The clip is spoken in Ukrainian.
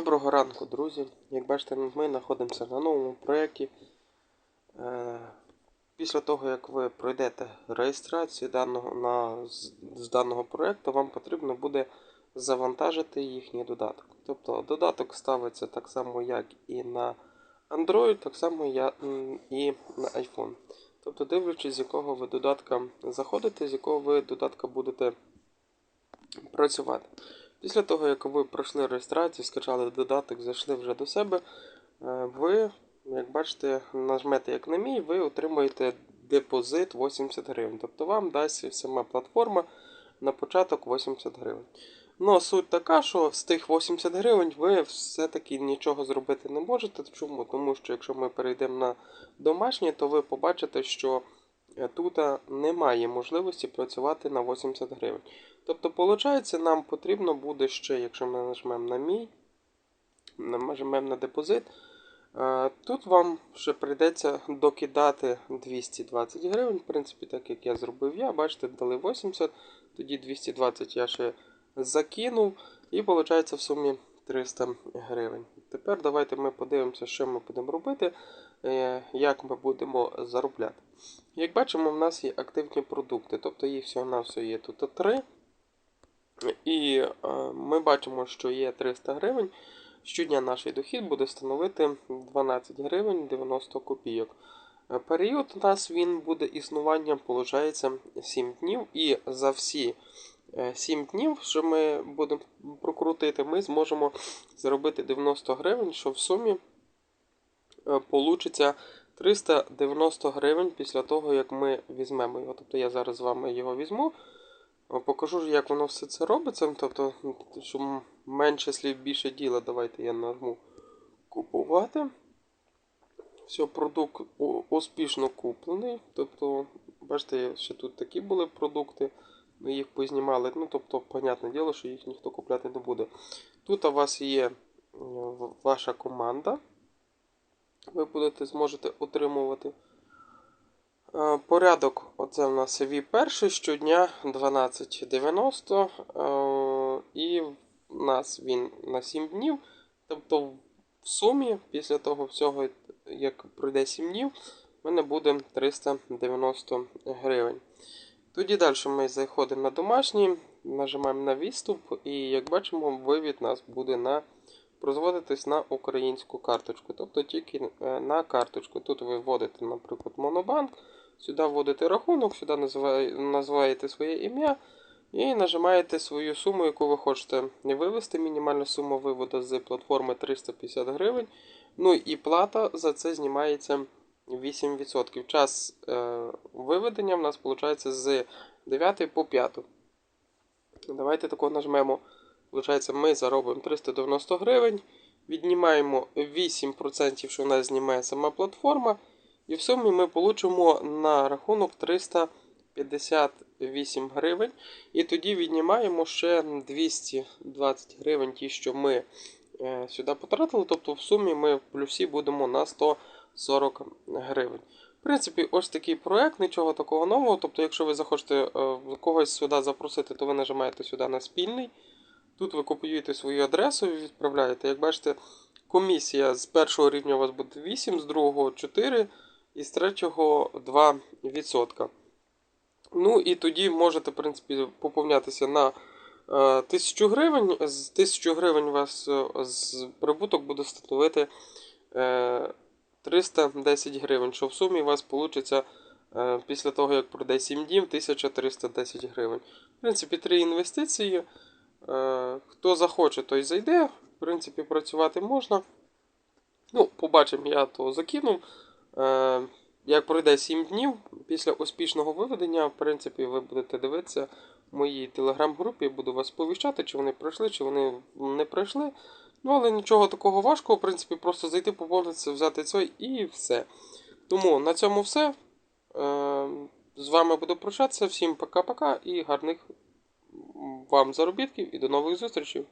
Доброго ранку, друзі. Як бачите, ми знаходимося на новому проєкті. Е, Після того, як ви пройдете реєстрацію даного, на, з, з даного проєкту, вам потрібно буде завантажити їхній додаток. Тобто додаток ставиться так само, як і на Android, так само і на iPhone. Тобто, дивлячись, з якого ви додатка заходите, з якого ви додатка будете працювати. Після того, як ви пройшли реєстрацію, скачали додаток, зайшли вже до себе, е, ви, як бачите, нажмете як на мій, ви отримаєте депозит 80 гривень. Тобто вам дасть сама платформа на початок 80 гривень. Ну, суть така, що з тих 80 гривень ви все-таки нічого зробити не можете. Чому? Тому що якщо ми перейдемо на домашнє, то ви побачите, що тут немає можливості працювати на 80 гривень. Тобто, виходить, нам потрібно буде ще, якщо ми нажмемо на мій, нажмемо на депозит, е, тут вам ще прийдеться докидати 220 гривень. В принципі, так як я зробив я, бачите, дали 80, тоді 220 я ще закинув, і виходить в сумі 300 гривень. Тепер давайте ми подивимося, що ми будемо робити, е, як ми будемо заробляти. Як бачимо, в нас є активні продукти, тобто їх всього на все є тут 3. І е, ми бачимо, що є 300 гривень. Щодня наш дохід буде становити 12 гривень 90 копійок. Е, період у нас він буде існування, виходить, 7 днів. І за всі 7 е, днів, що ми будемо прокрутити, ми зможемо заробити 90 гривень, що в сумі вийде 390 гривень після того, як ми візьмемо його. Тобто я зараз з вами його візьму. Покажу, як воно все це робиться. Тобто, щоб менше слів більше діла, давайте я нажму купувати. Все, продукт успішно куплений. Тобто, бачите, ще тут такі були продукти. Ми їх познімали. Ну, тобто, понятне діло, що їх ніхто купляти не буде. Тут у вас є ваша команда. Ви будете зможете отримувати. Е, порядок, оце в нас v перший щодня 12.90. Е, і в нас він на 7 днів. Тобто, в сумі, після того всього, як пройде 7 днів, в мене буде 390 гривень. Тоді далі ми заходимо на домашній, нажимаємо на відступ, і, як бачимо, вивід у нас буде на розводитись на українську карточку. Тобто тільки е, на карточку. Тут ви вводите, наприклад, Монобанк. Сюди вводите рахунок, сюди називаєте своє ім'я і нажимаєте свою суму, яку ви хочете вивести. Мінімальна сума виводу з платформи 350 гривень. Ну і плата за це знімається 8%. Час е, виведення в нас виходить з 9 по 5. Давайте тако нажмемо. Получається, ми заробимо 390 гривень. Віднімаємо 8%, що у нас знімає сама платформа. І в сумі ми получимо на рахунок 358 гривень. І тоді віднімаємо ще 220 гривень, ті, що ми е, сюди потратили. Тобто в сумі ми в плюсі будемо на 140 гривень. В принципі, ось такий проект, нічого такого нового. Тобто, якщо ви захочете е, когось сюди запросити, то ви нажимаєте сюди на спільний. Тут ви копіюєте свою адресу і відправляєте. Як бачите, комісія з першого рівня у вас буде 8, з другого 4 і з третього 2%. Ну і тоді можете, в принципі, поповнятися на 1000 гривень. З 1000 гривень у вас е, прибуток буде становити 310 е, гривень, що в сумі у вас вийде після того, як пройде 7 днів, 1310 гривень. В принципі, три інвестиції. Е, хто захоче, той зайде. В принципі, працювати можна. Ну, Побачимо, я то закинув. Е, як пройде 7 днів після успішного виведення, в принципі, ви будете дивитися в моїй телеграм-групі, буду вас сповіщати, чи вони пройшли, чи вони не пройшли. Ну, але нічого такого важкого, в принципі, просто зайти, поповнитися, взяти це і все. Тому на цьому все. Е, з вами буду прощатися. Всім пока-пока і гарних вам заробітків і до нових зустрічей!